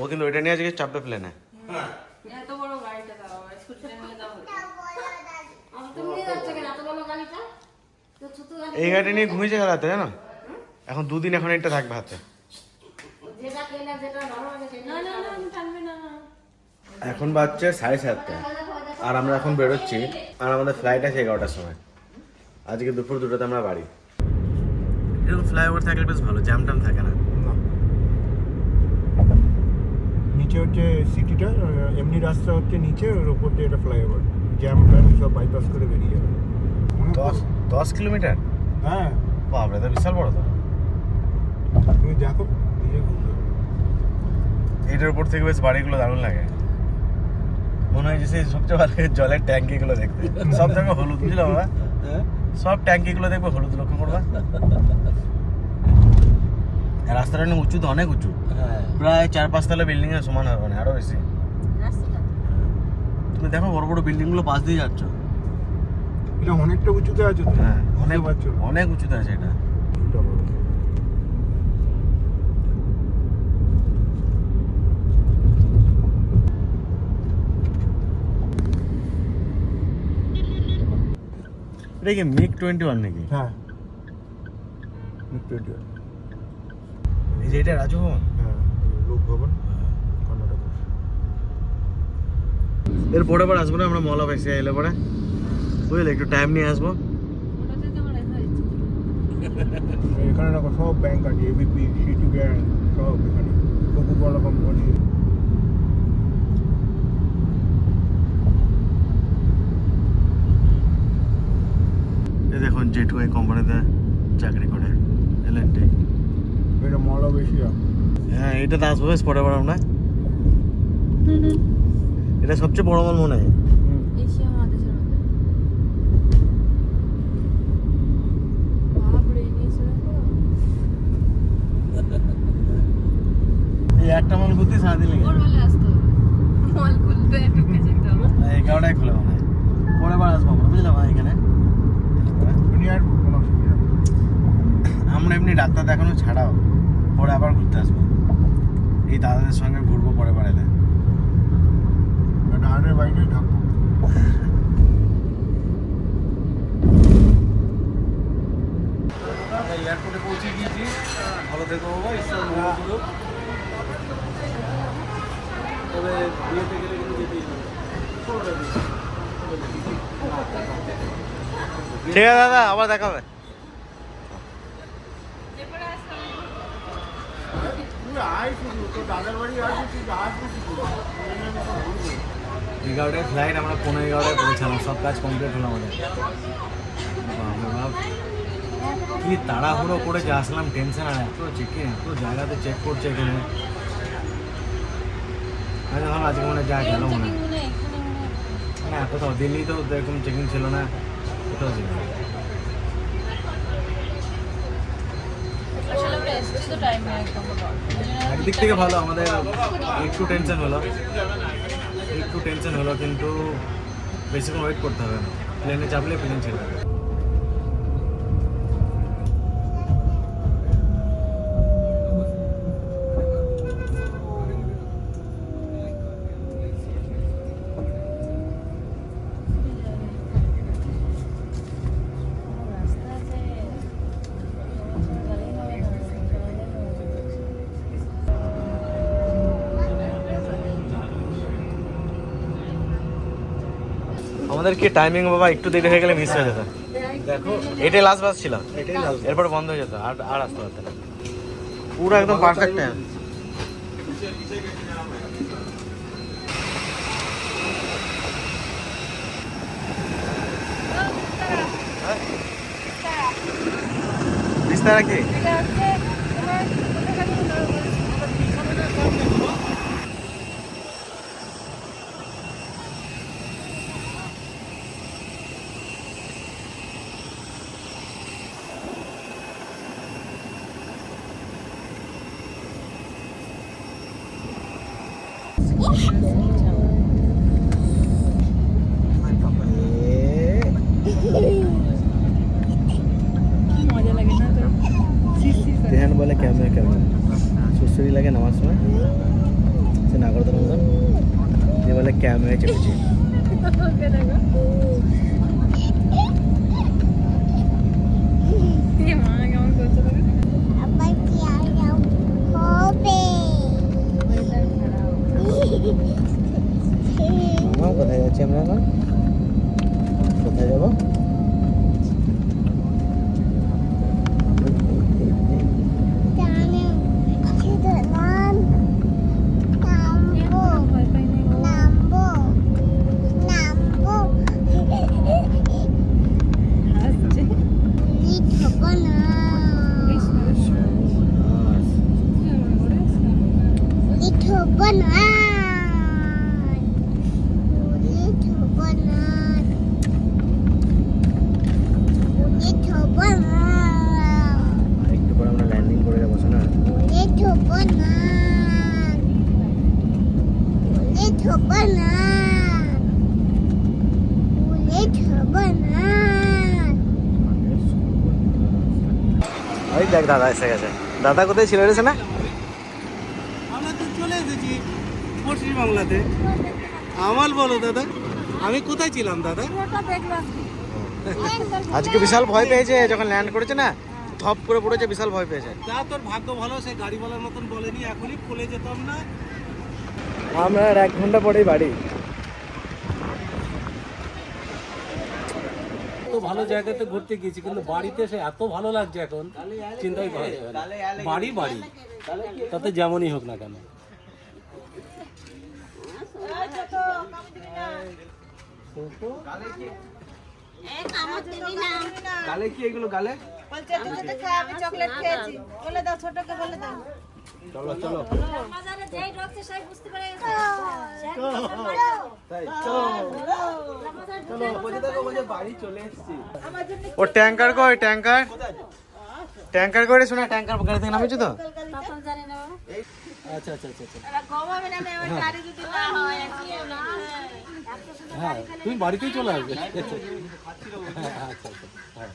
ও কিন্তু ওইটা নিয়ে আজকে চাপবে প্লেনে এত বড় গাড়িটা নিয়ে যাও। আমার তুমি নিয়ে যাচ্ছ কেন এত বড় গাড়িটা? তো ছোট গাড়ি এই গাড়ি নিয়ে ঘুমিয়েছে রাতে জানো? এখন দুদিন এখন এটা থাকবে হাতে। যেটা কেনা যেটা ভালো লাগে সেটা না না না আমি টানবে না। এখন বাজছে সাড়ে সাতটা। আর আমরা এখন বেরোচ্ছি আর আমাদের ফ্লাইট আছে এগারোটার সময়। আজকে দুপুর দুটোতে আমরা বাড়ি। এরকম ফ্লাইওভার থাকলে বেশ ভালো জ্যাম ট্যাম থাকে না। নিচে হচ্ছে সিটিটা এমনি রাস্তা হচ্ছে নিচে ওর উপর দিয়ে এটা ফ্লাইওভার জ্যাম ট্যাম সব বাইপাস করে বেরিয়ে যাবে। দশ দশ কিলোমিটার? হ্যাঁ। বাপরে তো বিশাল বড় তো। তুমি দেখো। এটার উপর থেকে বেশ বাড়িগুলো দারুণ লাগে। মনে হয় যে সেই সবচেয়ে ভালো জলের ট্যাঙ্কিগুলো দেখতে। সব জায়গায় হলুদ বুঝলো বাবা? সব ট্যাঙ্কিগুলো দেখবে হলুদ লক্ষ্য করবা। রাস্তাটা অনেক উঁচু তো অনেক উঁচু। প্রায় চার পাঁচতলা বিল্ডিং এর সমান হবে না আরও বেশি। রাস্তাটা? তুমি দেখো বড় বড় বিল্ডিংগুলো পাশ দিয়ে যাচ্ছ। এটা অনেকটা উঁচুতে আছে তো? হ্যাঁ অনেক বুঝতে পারছ? না। অনেক উঁচুতে আছে এটা। এটা বড়। এটা কি মিগ টোয়েন্টি ওয়ান নাকি? হ্যাঁ। একটু একটু। এই যে এটা রাজভবন? হ্যাঁ লোক ভবন কর্ণাটক। এর পরে বার আসব না আমরা মলা পাইছি এলে পরে। বুঝলে একটু টাইম নিয়ে আসব। এখানে দেখো সব ব্যাংক আছে এবিপি সিটি ব্যাংক সব এখানে। কোকোকোলা কোম্পানি দেখুন জেটু এই কোম্পানিতে চাকরি করে এল এন টি এটা মলও বেশি আছে। হ্যাঁ এটাতে আসব বেশ পরে বার আমরা এটা সবচেয়ে বড় মাল মনে হয়। এই একটা মাল ঘুরতে সারাদিন লেগে মল খুলতে হবে। এগারোটায় খোলা মনে হয়। পরে বার আসব আমরা বুঝলাম এখানে। আমরা এমনি ডাক্তার দেখানো ছাড়াও। পরে আবার ঘুরতে আসব। এই দাদাদের সঙ্গে ঘুরবো পরে বার এলে ডাহারের বাইরে থাকব এয়ারপোর্টে পৌঁছে গিয়েছি। ভালো থেকো বাবা ঈশ্বর মঙ্গল তবে বিয়েতে গেলে কিন্তু যেতেই ঠিক আছে দাদা আবার দেখা হবে তুই আয় শুধু তোর দাদার বাড়ি আসবি তুই আসবি কি করে? এগারোটায় ফ্লাইট আমরা পনেরো এগারোটায় পৌঁছালাম সব কাজ কমপ্লিট হলো আমাদের। বাপরে বাপ কি তাড়াহুড়ো করে যে আসলাম টেনশন আর এত চেকিং এত জায়গাতে চেক করছে এখানে। আমি তো ভাবলাম আজকে মনে হয় যা গেল মনে হয়। না কোথাও দিল্লি তো এরকম চেকিং ছিল না কোথাও ছিল না। আমরা তো একদিক থেকে ভালো, আমাদের একটু টেনশন হলো। একটু টেনশন হলো, কিন্তু বেশিক্ষণ ওয়েট করতে হবে না। প্লেনে চাপলে প্লেন ছেড়ে দেবে। আমাদের কি টাইমিং বাবা একটু দেরি হয়ে গেলে মিস হয়ে যেত? দেখো এটাই লাস্ট বাস ছিল। এটাই লাস্ট এরপর বন্ধ হয়ে যেত আর আর আসতে পারতো না। পুরো একদম পারফেক্ট টাইম বিস্তারা কি এটা হচ্ছে তোমার কি মজা লাগে না তো ধ্যান বলে ক্যামেরা ক্যামেরা সুশ্রী লাগে নামার সময় ক্যামেরায় চেপেছি ওকে দেখো। এ মা কেমন করছে দেখো ওয়েদার খারাপ। মামা কোথায় যাচ্ছি আমরা এখন? কোথায় যাব ভয় পাই নাই গো আসছে বেশ বেশ আর একটু পরে আমরা ল্যান্ডিং করে যাব না ওই দেখ দাদা এসে গেছে। দাদা কোথায় ছিল রে না আমরা তো চলে এসেছি পশ্চিম বাংলাতে। আমার বলো দাদা আমি কোথায় ছিলাম দাদা? আজকে বিশাল ভয় পেয়েছে যখন ল্যান্ড করেছে না থপ করে পড়েছে বিশাল ভয় পেয়েছে যা তোর ভাগ্য ভালো সে গাড়ি বলার মতন বলেনি এখনই খুলে যেতাম না। আমরা আর এক ঘণ্টা পরেই বাড়ি। তো ভালো জায়গাতে ঘুরতে গিয়েছি কিন্তু বাড়িতে এসে এত ভালো লাগছে এখন চিন্তাই করা যাবে না। বাড়ি বাড়ি। তাতে যেমনই হোক না কেন। গালে কি এগুলো গালে? চকলেট খেয়েছি। বলে দাও ছোটকে বলে দাও। চলো চলো। বাজারে যেই ঢুকছে সেই বুঝতে পেরে ও ট্যাঙ্কার কই ট্যাঙ্কার? ট্যাঙ্কার করে শোনা ট্যাঙ্কার গাড়ি থেকে নামিয়েছো তো? আচ্ছা আচ্ছা আচ্ছা না হয়। হ্যাঁ তুমি বাড়িতেই চলে আসবে। হ্যাঁ, আচ্ছা আচ্ছা। হ্যাঁ।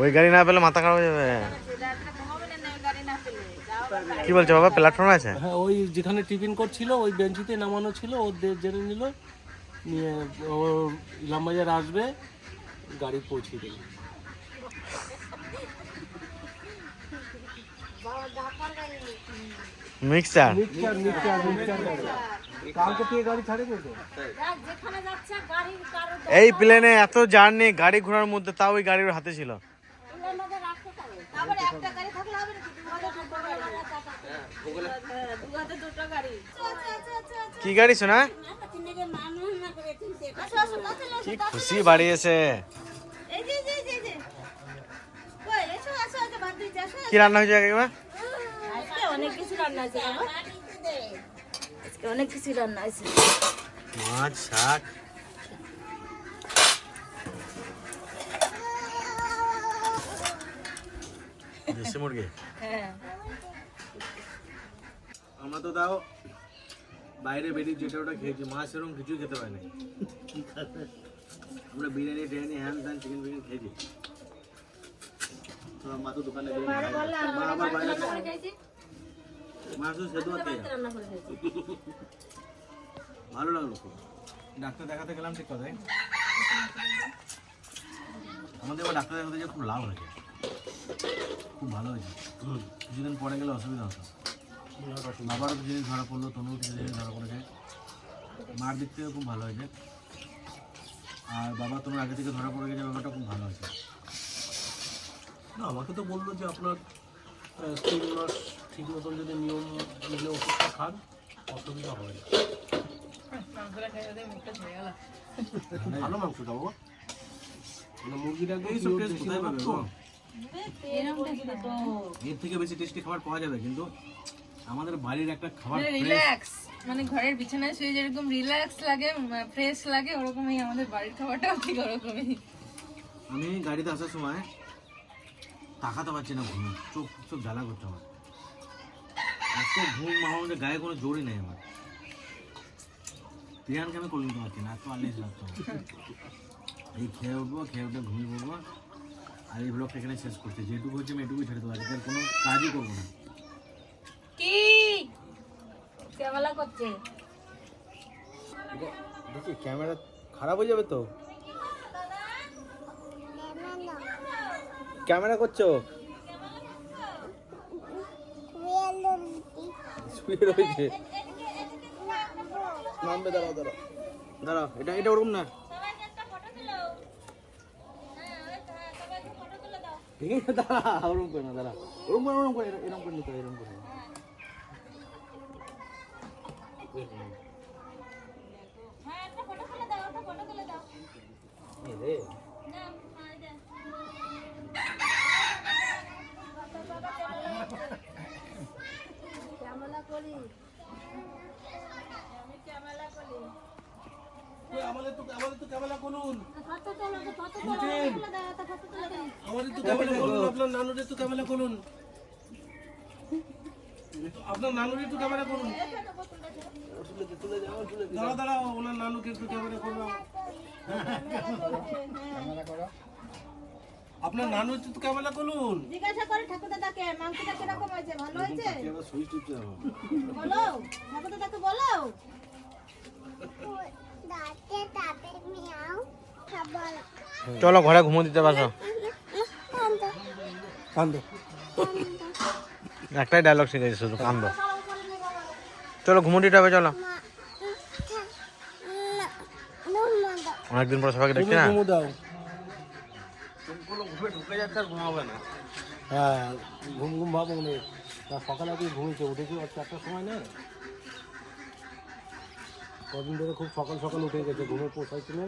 ওই গাড়ি না পেলে মাথা খারাপ হয়ে যাবে। কি বলছো বাবা প্ল্যাটফর্ম আছে? হ্যাঁ ওই যেখানে টিফিন করছিল, ওই বেঞ্চিতে নামানো ছিল, ও জেনে নিল, নিয়ে ও ইলামবাজার আসবে, গাড়ি পৌঁছে দেবে মিক্সার। মিক্সচার মিক্সচার মিক্সচার কালকে থেকে গাড়ি ছাড়ে তো যাক যেখানে যাচ্ছে গাড়ি কারও এই প্লেনে এত জার্নি গাড়ি ঘোড়ার মধ্যে তাও ওই গাড়ির হাতে ছিল। কি গাড়ি শোনা কি খুশি বাড়ি এসে। এই যে এই যে, এই যে এই যে কই এসো আসো আসো ভাত দিচ্ছি আসো কি রান্না হয়েছে অনেক কিছু রান্না আছে বাবা আজকে অনেক কিছু রান্না আছে মাছ শাক দেশি মুরগি হ্যাঁ আমরা তো তাও বাইরে বেরিয়ে যেটা ওটা খেয়েছি মাছ এরকম কিছুই খেতে পারি না আমরা বিরিয়ানি টিরিয়ানি হ্যান ত্যান চিকেন ফিকেন খেয়েছি তো মা তো দোকানে বিরিয়ানি খায় না। মা আবার বাইরে সেদ্ধ। ভালো লাগল খুব। ডাক্তার দেখাতে গেলাম ঠিক কথাই। আমাদের এবার ডাক্তার দেখাতে গিয়ে খুব লাভ হয়েছে। খুব ভালো হয়েছে। কিছুদিন পরে গেলে অসুবিধা হতো। বাবারও কিছু জিনিস ধরা পড়ল তনুও কিছু জিনিস ধরা পড়েছে। মার দিক থেকে খুব ভালো হয়েছে। আর বাবা তোমার আগে থেকে ধরা পড়ে গেছে ব্যাপারটা খুব ভালো হয়েছে। না আমাকে তো বলল যে আপনার তিন মাস ঠিক মতন যদি নিয়ম মেনে ওষুধটা খান অসুবিধা হবে না। ভালো মাংসটা বাবা। মানে মুরগিটা একদম এইসব pure টেস্ট দেশি কোথায় মাংস পাবে তো। বাবা? এর থেকে বেশি টেস্টি খাবার পাওয়া যাবে কিন্তু আমাদের বাড়ির একটা খাবার রিল্যাক্স মানে ঘরের বিছানায় শুয়ে যেরকম রিল্যাক্স লাগে ফ্রেশ লাগে ওরকমই আমাদের বাড়ির খাবারটাও ঠিক ওরকমই। আমি গাড়িতে আসার সময় তাকাতে পারছি না ঘুমে চোখ চোখ জ্বালা করছে আমার। এত ঘুম আমার মধ্যে গায়ে কোনো জোরই নেই আমার। প্রিয়ানকে আমি করে নিতে পারছি না এত আলিশ লাগতো। এই খেয়ে উঠবো খেয়ে উঠে ঘুমিয়ে পড়ব আর এই ব্লগটা এখানে শেষ করছি। যেটুকু হচ্ছে আমি এটুকুই ছেড়ে দেবো আজকে আর কোনো কাজই করব না। কি? ক্যামেরা করছে। দেখি ক্যামেরা খারাপ হয়ে যাবে তো? ক্যামেরা করছ? শুয়ে রয়েছে নামবে দাঁড়াও দাঁড়াও দাঁড়াও এটা এটা ওরকম না ঠিক আছে দাঁড়া ওরকম করে না দাঁড়া ওরকম করে ওরকম করে এরকম করে নিতে হবে, এরকম করে আমাদের তো ক্যামেরা করুন আমাদের তো ক্যামেরা করুন আপনার নানুরের তো ক্যামেরা করুন আপনার নানুরের তো ক্যামেরা করুন দাঁড়া দাঁড়া ওনার নানুকে একটু ক্যামেরা করুন আপনার নানুর তো ক্যামেরা করুন জিজ্ঞাসা করে ঠাকুর দাদাকে মাংসটা কীরকম হয়েছে ভালো হয়েছে? বলো ঠাকুর দাদাকে বলো। চলো ঘরে ঘুমো দিতে পারছ কান্দো। একটাই ডায়লগ শিখেছি শুধু কান্দ। চলো ঘুমো দিতে হবে চলো। অনেকদিন পর সবাইকে দেখছি না। হ্যাঁ ঘুম ঘুম ভাবো সকালে ঘুমিয়েছে উঠেছি আর চারটার সময় না কদিন ধরে খুব সকাল সকাল উঠে গেছে ঘুমের পোষাইছে কিনে।